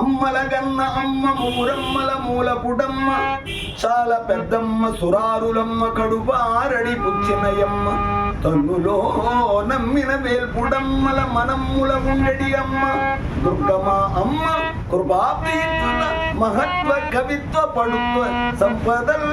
అమ్మల గన్న అమ్మ మూరమ్మల మూల పుడమ్మ చాలా పెద్దమ్మ సురారులమ్మ కడుపారడి పుచ్చినయమ్మ. తల్లులో నమ్మిన వేల్పుడమ్మల మనమ్ముల ఉండడి అమ్మ. దుర్గమా అమ్మ కృపాపీత మహత్వ కవిత్వ పడుత్వ సంపదల్.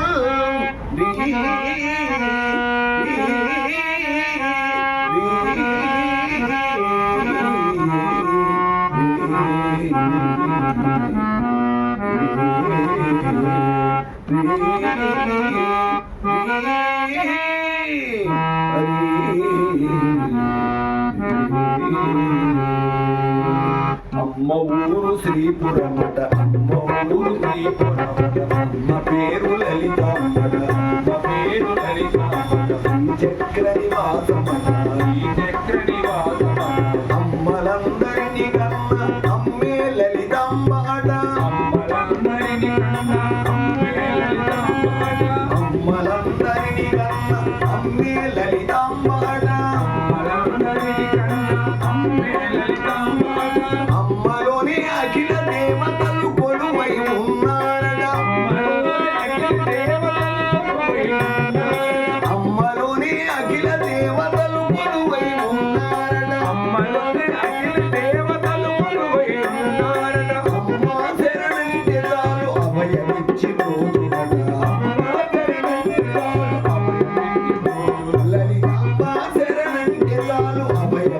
అమ్మ ఊరు శ్రీపురమట అమ్మ ఊరు శ్రీపురమట అమ్మ పేరు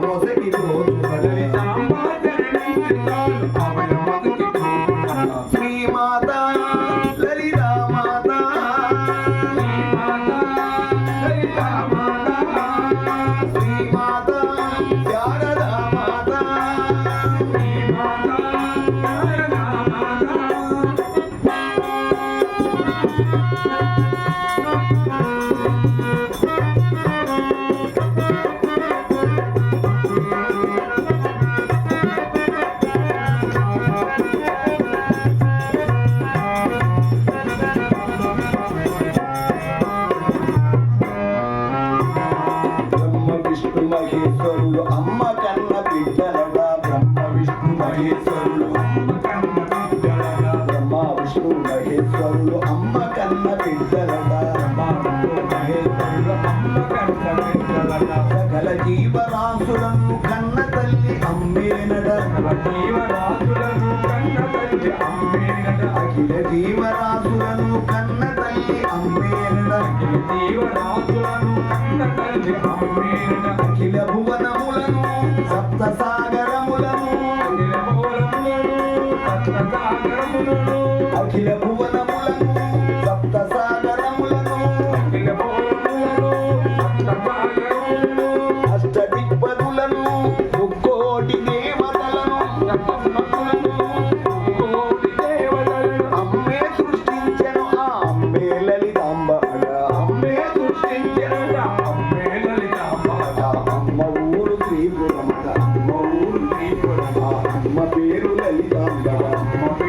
の関君 మహేశ్వరుడు అమ్మ కన్న బిడ్డలట బ్రహ్మ విష్ణు మహేశ్వరుడు బ్రహ్మ విష్ణు మహేశ్వరుడు అమ్మ కన్న సకల జీవరాశులను కన్న తల్లి జీవరాశులను కన్న తల్లి అఖిల జీవరా అఖిల భువనములను సప్త సాగరములను భువన Come on.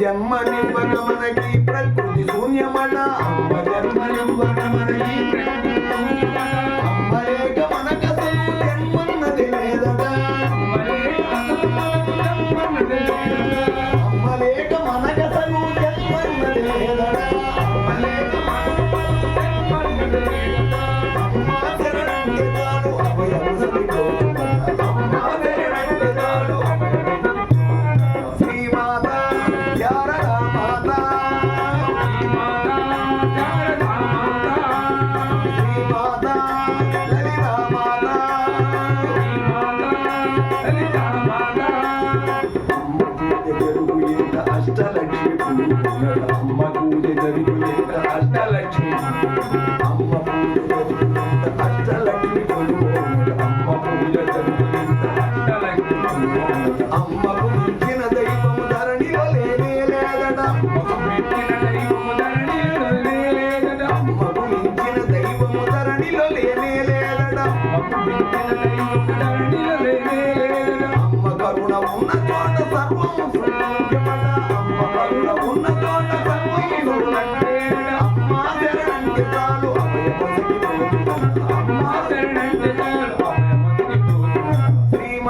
జన్మనివ్వక మనకి ప్రకృతి శూన్యమట. అమ్మ జన్మనివ్వక మనకి ప్రకృతి అష్టలక్ష్మి అమ్మ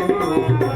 Thank you.